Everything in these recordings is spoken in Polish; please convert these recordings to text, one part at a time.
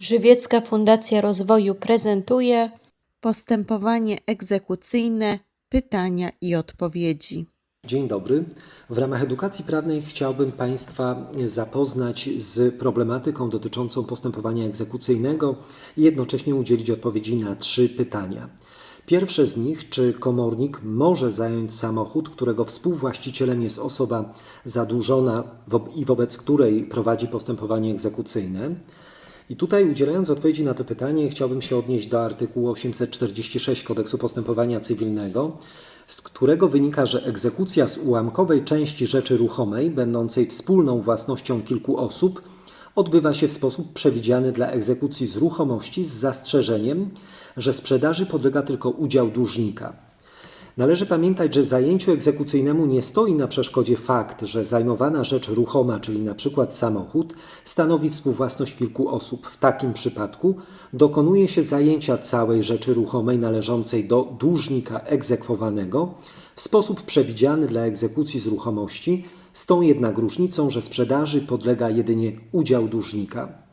Żywiecka Fundacja Rozwoju prezentuje Postępowanie egzekucyjne, pytania i odpowiedzi. Dzień dobry. W ramach edukacji prawnej chciałbym Państwa zapoznać z problematyką dotyczącą postępowania egzekucyjnego i jednocześnie udzielić odpowiedzi na trzy pytania. Pierwsze z nich, czy komornik może zająć samochód, którego współwłaścicielem jest osoba zadłużona wo- i wobec której prowadzi postępowanie egzekucyjne? I tutaj udzielając odpowiedzi na to pytanie, chciałbym się odnieść do artykułu 846 Kodeksu Postępowania Cywilnego, z którego wynika, że egzekucja z ułamkowej części rzeczy ruchomej, będącej wspólną własnością kilku osób, odbywa się w sposób przewidziany dla egzekucji z ruchomości z zastrzeżeniem, że sprzedaży podlega tylko udział dłużnika. Należy pamiętać, że zajęciu egzekucyjnemu nie stoi na przeszkodzie fakt, że zajmowana rzecz ruchoma, czyli na przykład samochód, stanowi współwłasność kilku osób. W takim przypadku dokonuje się zajęcia całej rzeczy ruchomej należącej do dłużnika egzekwowanego w sposób przewidziany dla egzekucji z ruchomości, z tą jednak różnicą, że sprzedaży podlega jedynie udział dłużnika.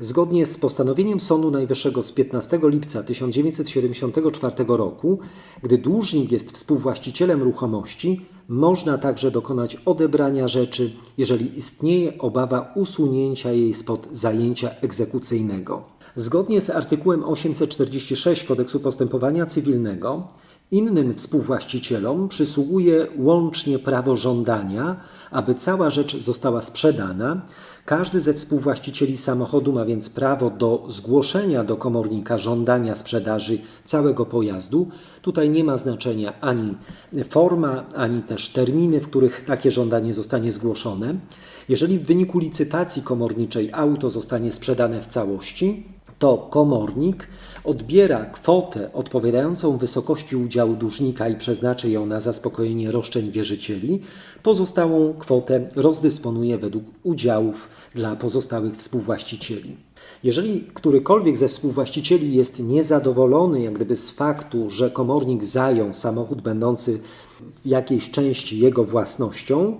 Zgodnie z postanowieniem Sądu Najwyższego z 15 lipca 1974 roku, gdy dłużnik jest współwłaścicielem ruchomości, można także dokonać odebrania rzeczy, jeżeli istnieje obawa usunięcia jej spod zajęcia egzekucyjnego. Zgodnie z artykułem 846 Kodeksu Postępowania Cywilnego, Innym współwłaścicielom przysługuje łącznie prawo żądania, aby cała rzecz została sprzedana. Każdy ze współwłaścicieli samochodu ma więc prawo do zgłoszenia do komornika żądania sprzedaży całego pojazdu. Tutaj nie ma znaczenia ani forma, ani też terminy, w których takie żądanie zostanie zgłoszone. Jeżeli w wyniku licytacji komorniczej auto zostanie sprzedane w całości, to komornik odbiera kwotę odpowiadającą wysokości udziału dłużnika i przeznaczy ją na zaspokojenie roszczeń wierzycieli. Pozostałą kwotę rozdysponuje według udziałów dla pozostałych współwłaścicieli. Jeżeli którykolwiek ze współwłaścicieli jest niezadowolony jak gdyby z faktu, że komornik zajął samochód będący w jakiejś części jego własnością,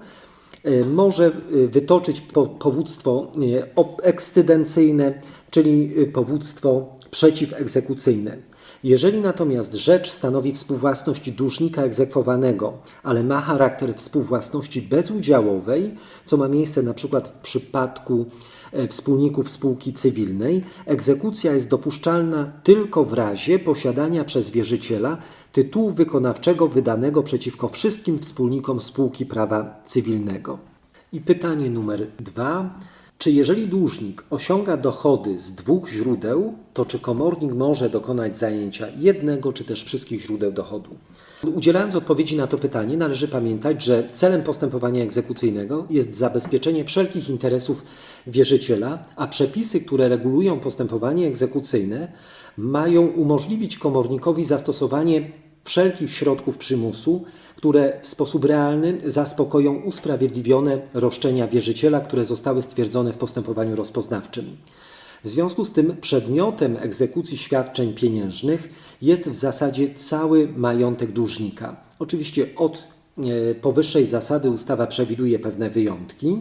y, może y, wytoczyć po- powództwo ob- ekscydencyjne, czyli y, powództwo przeciwegzekucyjne. Jeżeli natomiast rzecz stanowi współwłasność dłużnika egzekwowanego, ale ma charakter współwłasności bezudziałowej, co ma miejsce przykład w przypadku e, wspólników spółki cywilnej, egzekucja jest dopuszczalna tylko w razie posiadania przez wierzyciela tytułu wykonawczego wydanego przeciwko wszystkim wspólnikom spółki prawa cywilnego. I pytanie numer dwa. Czy jeżeli dłużnik osiąga dochody z dwóch źródeł, to czy komornik może dokonać zajęcia jednego czy też wszystkich źródeł dochodu? Udzielając odpowiedzi na to pytanie, należy pamiętać, że celem postępowania egzekucyjnego jest zabezpieczenie wszelkich interesów wierzyciela, a przepisy, które regulują postępowanie egzekucyjne, mają umożliwić komornikowi zastosowanie wszelkich środków przymusu, które w sposób realny zaspokoją usprawiedliwione roszczenia wierzyciela, które zostały stwierdzone w postępowaniu rozpoznawczym. W związku z tym przedmiotem egzekucji świadczeń pieniężnych jest w zasadzie cały majątek dłużnika. Oczywiście od e, powyższej zasady ustawa przewiduje pewne wyjątki.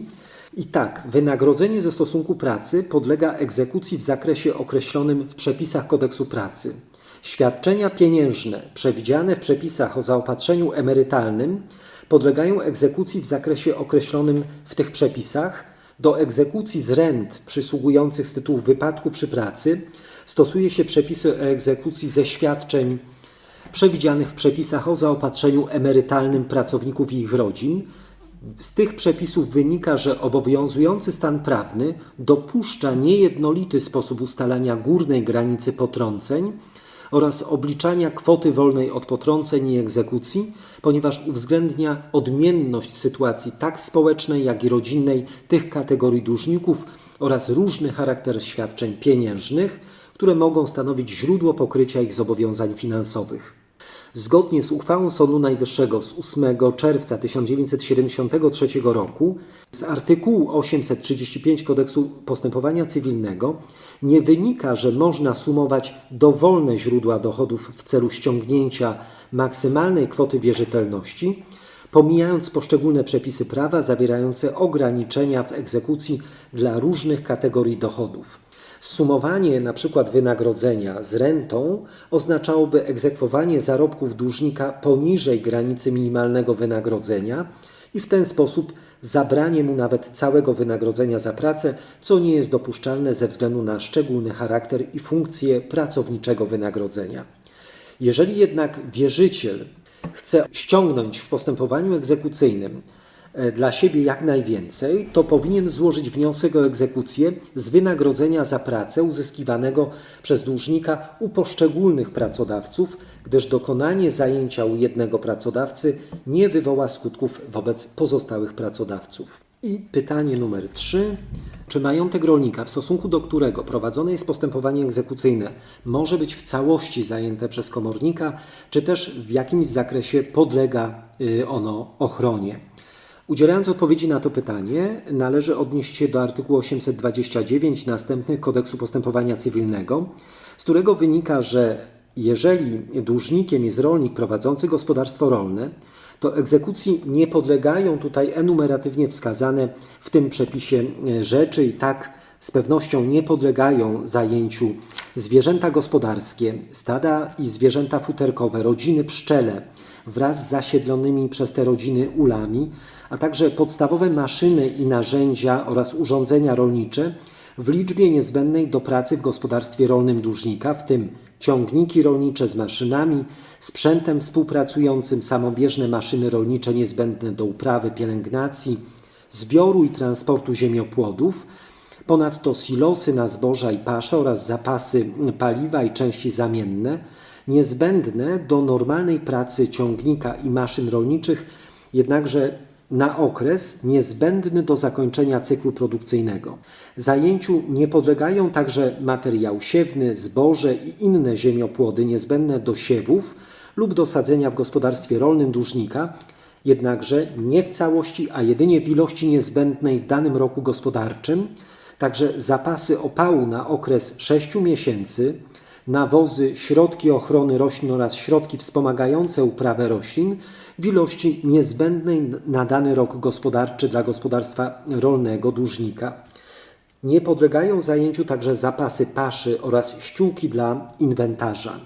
I tak, wynagrodzenie ze stosunku pracy podlega egzekucji w zakresie określonym w przepisach kodeksu pracy. Świadczenia pieniężne przewidziane w przepisach o zaopatrzeniu emerytalnym podlegają egzekucji w zakresie określonym w tych przepisach. Do egzekucji z rent przysługujących z tytułu wypadku przy pracy stosuje się przepisy o egzekucji ze świadczeń przewidzianych w przepisach o zaopatrzeniu emerytalnym pracowników i ich rodzin. Z tych przepisów wynika, że obowiązujący stan prawny dopuszcza niejednolity sposób ustalania górnej granicy potrąceń oraz obliczania kwoty wolnej od potrąceń i egzekucji, ponieważ uwzględnia odmienność sytuacji tak społecznej, jak i rodzinnej tych kategorii dłużników oraz różny charakter świadczeń pieniężnych, które mogą stanowić źródło pokrycia ich zobowiązań finansowych. Zgodnie z uchwałą Sądu Najwyższego z 8 czerwca 1973 roku z artykułu 835 Kodeksu Postępowania Cywilnego nie wynika, że można sumować dowolne źródła dochodów w celu ściągnięcia maksymalnej kwoty wierzytelności, pomijając poszczególne przepisy prawa zawierające ograniczenia w egzekucji dla różnych kategorii dochodów. Sumowanie na przykład wynagrodzenia z rentą oznaczałoby egzekwowanie zarobków dłużnika poniżej granicy minimalnego wynagrodzenia i w ten sposób zabranie mu nawet całego wynagrodzenia za pracę, co nie jest dopuszczalne ze względu na szczególny charakter i funkcję pracowniczego wynagrodzenia. Jeżeli jednak wierzyciel chce ściągnąć w postępowaniu egzekucyjnym dla siebie jak najwięcej, to powinien złożyć wniosek o egzekucję z wynagrodzenia za pracę uzyskiwanego przez dłużnika u poszczególnych pracodawców, gdyż dokonanie zajęcia u jednego pracodawcy nie wywoła skutków wobec pozostałych pracodawców. I pytanie numer 3. Czy majątek rolnika, w stosunku do którego prowadzone jest postępowanie egzekucyjne, może być w całości zajęte przez komornika, czy też w jakimś zakresie podlega y, ono ochronie? Udzielając odpowiedzi na to pytanie, należy odnieść się do artykułu 829 następnych Kodeksu Postępowania Cywilnego, z którego wynika, że jeżeli dłużnikiem jest rolnik prowadzący gospodarstwo rolne, to egzekucji nie podlegają tutaj enumeratywnie wskazane w tym przepisie e, rzeczy i tak z pewnością nie podlegają zajęciu zwierzęta gospodarskie, stada i zwierzęta futerkowe, rodziny pszczele wraz z zasiedlonymi przez te rodziny ulami, a także podstawowe maszyny i narzędzia oraz urządzenia rolnicze w liczbie niezbędnej do pracy w gospodarstwie rolnym dłużnika, w tym ciągniki rolnicze z maszynami, sprzętem współpracującym, samobieżne maszyny rolnicze niezbędne do uprawy, pielęgnacji, zbioru i transportu ziemiopłodów, ponadto silosy na zboża i pasze oraz zapasy paliwa i części zamienne, niezbędne do normalnej pracy ciągnika i maszyn rolniczych, jednakże na okres niezbędny do zakończenia cyklu produkcyjnego. Zajęciu nie podlegają także materiał siewny, zboże i inne ziemiopłody niezbędne do siewów lub do sadzenia w gospodarstwie rolnym dłużnika, jednakże nie w całości, a jedynie w ilości niezbędnej w danym roku gospodarczym, także zapasy opału na okres 6 miesięcy, nawozy, środki ochrony roślin oraz środki wspomagające uprawę roślin w ilości niezbędnej na dany rok gospodarczy dla gospodarstwa rolnego dłużnika. Nie podlegają zajęciu także zapasy paszy oraz ściółki dla inwentarza.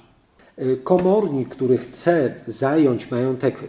Komornik, który chce zająć majątek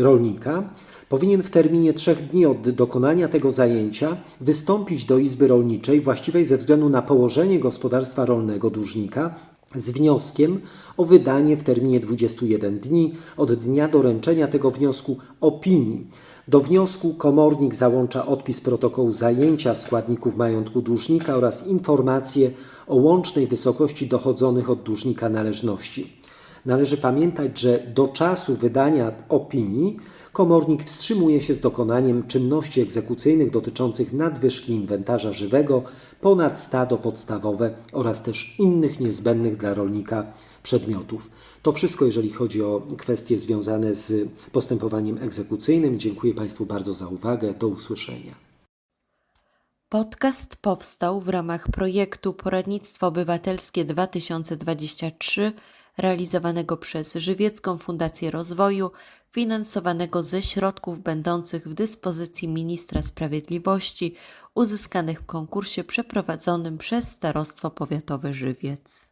rolnika, powinien w terminie trzech dni od dokonania tego zajęcia wystąpić do Izby Rolniczej właściwej ze względu na położenie gospodarstwa rolnego dłużnika z wnioskiem o wydanie w terminie 21 dni od dnia doręczenia tego wniosku opinii. Do wniosku komornik załącza odpis protokołu zajęcia składników majątku dłużnika oraz informacje o łącznej wysokości dochodzonych od dłużnika należności. Należy pamiętać, że do czasu wydania opinii komornik wstrzymuje się z dokonaniem czynności egzekucyjnych dotyczących nadwyżki inwentarza żywego ponad stado podstawowe oraz też innych niezbędnych dla rolnika przedmiotów. To wszystko, jeżeli chodzi o kwestie związane z postępowaniem egzekucyjnym. Dziękuję Państwu bardzo za uwagę. Do usłyszenia. Podcast powstał w ramach projektu Poradnictwo Obywatelskie 2023 realizowanego przez Żywiecką Fundację Rozwoju, finansowanego ze środków będących w dyspozycji Ministra Sprawiedliwości, uzyskanych w konkursie przeprowadzonym przez Starostwo Powiatowe Żywiec.